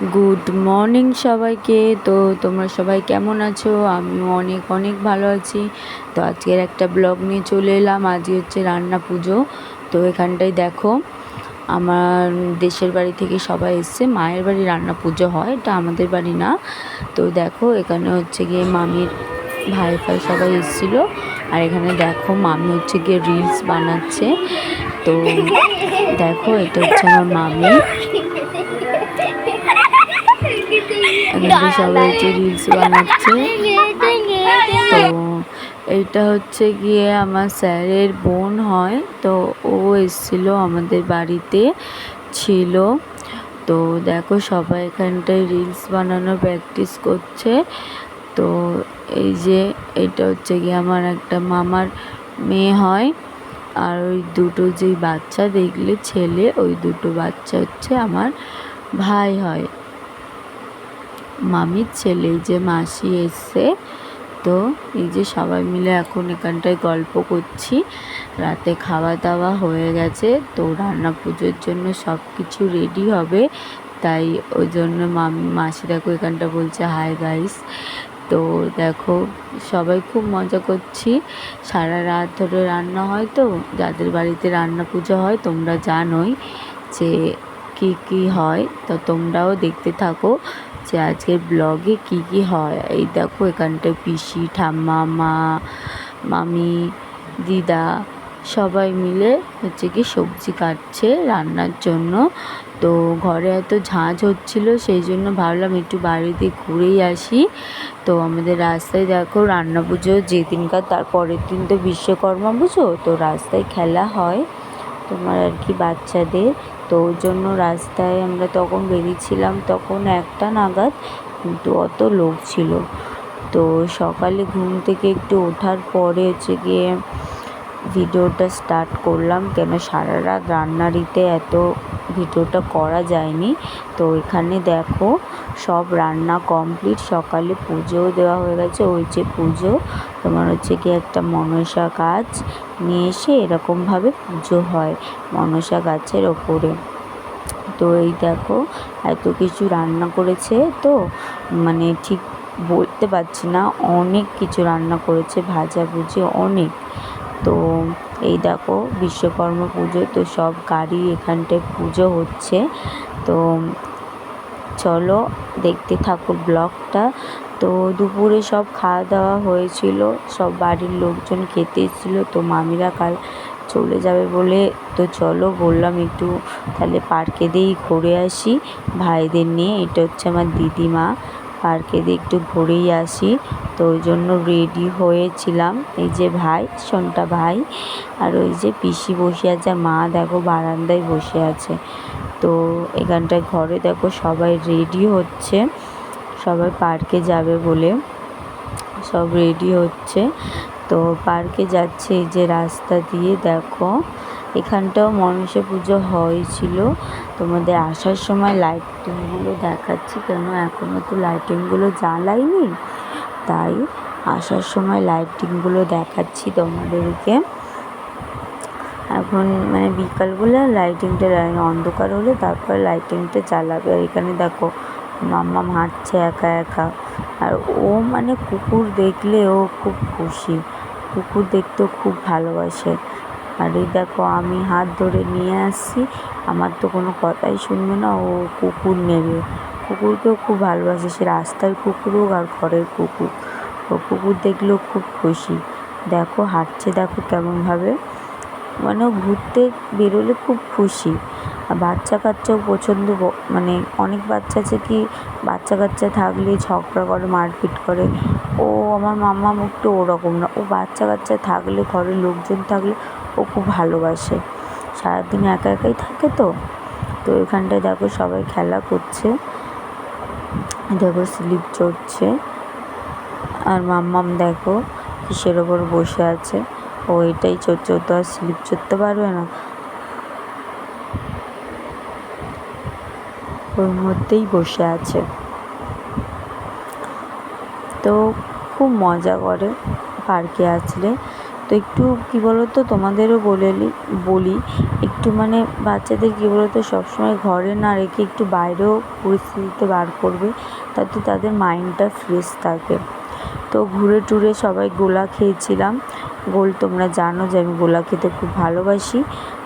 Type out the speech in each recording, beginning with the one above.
Good morning সবাইকে। তো তোমরা সবাই কেমন আছো? আমি অনেক অনেক ভালো আছি। তো আজকের একটা ব্লগ নিয়ে চলে এলাম। আজকে হচ্ছে রান্না পুজো। তো এখানটায় দেখো, আমার দেশের বাড়ি থেকে সবাই এসছে। মায়ের বাড়ি রান্না পুজো হয়, এটা আমাদের বাড়ি না। তো দেখো, এখানে হচ্ছে গিয়ে মামির ভাই ফাই সবাই এসেছিল। আর এখানে দেখো, মামি হচ্ছে গিয়ে রিলস বানাচ্ছে। তো দেখো, এটা হচ্ছে আমার মামি। সবাই হচ্ছে রিলস বানাচ্ছে। তো এইটা হচ্ছে গিয়ে আমার স্যারের বোন হয় তো ও এসেছিল আমাদের বাড়িতে ছিল। তো দেখো সবাই এখানটায় রিলস বানানোর প্র্যাকটিস করছে। তো এই যে এটা হচ্ছে গিয়ে আমার একটা মামার মেয়ে হয় আর ওই দুটো যেই বাচ্চা দেখলে ছেলে ওই দুটো বাচ্চা হচ্ছে আমার ভাই হয়। মামির ছেলে যে মাসি এসছে। তো এই যে সবাই মিলে এখন এখানটায় গল্প করছি। রাতে খাওয়া দাওয়া হয়ে গেছে, তো রান্না পুজোর জন্য সব কিছু রেডি হবে। তাই ওই জন্য মামি, মাসি দেখো এখানটা বলছে হাই গাইস তো দেখো, সবাই খুব মজা করছি। সারা রাত ধরে রান্না হয় তো, যাদের বাড়িতে রান্না পুজো হয় তোমরা জানোই যে কী কী হয়। তো তোমরাও দেখতে থাকো। যে আজকের ব্লগে কি কি হয়? এই দেখো, এখানটায় পিসি, ঠাম্মা, মা, মামি, দিদা সবাই মিলে হচ্ছে কি সবজি কাটছে রান্নার জন্য। তো ঘরে এত ঝাঁঝ হচ্ছিল, সেই জন্য ভাবলাম একটু বাড়িতে ঘুরেই আসি। তো আমাদের রাস্তায় দেখো রান্না পুজো যেদিনকার, তার পরের দিন তো বিশ্বকর্মা পুজো, তো রাস্তায় খেলা হয়। তোমার আর কি বাচ্চাদের। তো ওর জন্য রাস্তায় আমরা তখন বেরিয়েছিলাম, তখন একটা নাগাদ কিন্তু অত লোক ছিল। তো সকালে ঘুম থেকে একটু ওঠার পরে হচ্ছে গিয়ে ভিডিওটা স্টার্ট করলাম কেন সারা রাত রান্নারিতে এত ভিডিওটা করা যায়নি। তো এখানে দেখো, সব রান্না কমপ্লিট সকালে পুজোও দেওয়া হয়ে গেছে। ওই যে পুজো, তোমার হচ্ছে কি একটা মনসা গাছ নিয়ে এসে এরকমভাবে পুজো হয় মনসা গাছের ওপরে। তো এই দেখো, এত কিছু রান্না করেছে তো মানে ঠিক বলতে পারছি না, অনেক কিছু রান্না করেছে ভাজা ভুজি অনেক। তো এই দেখো বিশ্বকর্মা পুজো, তো সব গাড়ি এখানটায় পুজো হচ্ছে। তো চলো দেখতে থাকো ব্লগটা। তো দুপুরে সব খাওয়া দাওয়া হয়েছিল, সব বাড়ির লোকজন খেতে এসেছিল, তো মামিরা কাল চলে যাবে বলে তো চলো বললাম একটু তাহলে পার্কে দিয়েই ঘুরে আসি। ভাইদের নিয়ে, এটা হচ্ছে আমার দিদিমা। পার্কে দিয়ে একটু ঘুরেই আসি। তো ওই জন্য রেডি হয়েছিলাম। এই যে ভাই, সন্টা ভাই আর ওই যে পিসি বসে আছে মা দেখো বারান্দায় বসে আছে। তো এখানটায় ঘরে দেখো সবাই রেডি হচ্ছে। সবাই পার্কে যাবে বলে সব রেডি হচ্ছে। তো পার্কে যাচ্ছে এই যে রাস্তা দিয়ে দেখো। এখানটাও মনসা পুজো হয়েছিল। তোমাদের আসার সময় লাইটিংগুলো দেখাচ্ছি, কেন এখনও তো লাইটিংগুলো জ্বালাইনি? তাই আসার সময় লাইটিংগুলো দেখাচ্ছি তোমাদেরকে। এখন মানে বিকালবেলা লাইটিংটা অন্ধকার হলে তারপর লাইটিংটা জ্বালাবে। আর এখানে দেখো, মাম্মাম হাঁটছে একা একা। আর ও মানে কুকুর দেখলে ও খুব খুশি। কুকুর দেখতেও খুব ভালোবাসে। আর এই দেখো, আমি হাত ধরে নিয়ে আসছি। আমার তো কোনো কথাই শুনবে না। ও কুকুর নেবে। কুকুরকেও খুব ভালোবাসে। সে রাস্তার কুকুর হোক আর ঘরের কুকুর। ও কুকুর দেখলেও খুব খুশি। দেখো, হাঁটছে দেখো কেমনভাবে। মানে ঘুরতে বেরোলে খুব খুশি। আর বাচ্চা কাচ্চাও পছন্দ মানে অনেক বাচ্চা আছে কি বাচ্চা কাচ্চা থাকলে ঝগড়া করে, মারপিট করে। ও, আমার মাম্মা একটু ওরকম না। ও বাচ্চা কাচ্চা থাকলে, ঘরের লোকজন থাকলে ও খুব ভালোবাসে। সারাদিন একা একাই থাকে তো। তো এখানটায় দেখো সবাই খেলা করছে। দেখো স্লিপ চড়ছে। আর মাম্মাম দেখো কিসের ওপর বসে আছে। ও এটাই চড়ছে তো আর স্লিপ চড়তে পারবে না। ওর মধ্যেই বসে আছে। তো খুব মজা করে পার্কে আসলে। তো একটু কী বলো তো তোমাদেরও বলে বলি, একটু মানে বাচ্চাদের কী বলো তো সবসময় ঘরে না রেখে একটু বাইরেও পরিস্থিতিতে বার করবে, তাতে তাদের মাইন্ডটা ফ্রেশ থাকে। তো ঘুরে টুরে সবাই গোলা খেয়েছিলাম। গোল তোমরা জানো যে আমি গোলা খেতে খুব ভালোবাসি।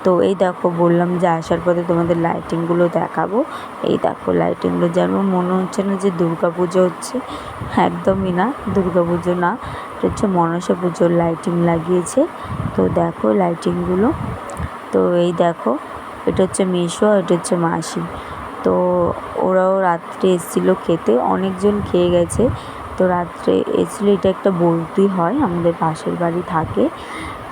তো এই দেখো, বললাম যে আসার পথে তোমাদের লাইটিংগুলো দেখাবো। এই দেখো লাইটিংগুলো যেন মনে হচ্ছে না যে দুর্গা পুজো হচ্ছে। একদমই না দুর্গা পুজো না। এটা হচ্ছে মনসা পুজোর লাইটিং লাগিয়েছে। তো দেখো লাইটিংগুলো তো এই দেখো, এটা হচ্ছে মেশো এটা হচ্ছে মাসি। তো ওরাও রাত্রে এসেছিল খেতে, অনেকজন খেয়ে গেছে। তো রাত্রে এসেছিল, এটা একটা বৌদি হয়, আমাদের পাশের বাড়ি থাকে।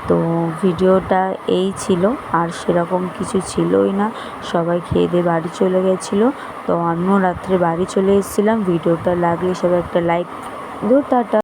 তো ভিডিওটা এই ছিল, আর সেরকম কিছু ছিলই না। সবাই খেয়ে দিয়ে বাড়ি চলে গেছিল। তো আমিও রাত্রে বাড়ি চলে এসেছিলাম। ভিডিওটা লাগলে সবাই একটা লাইক দিও, টাটা।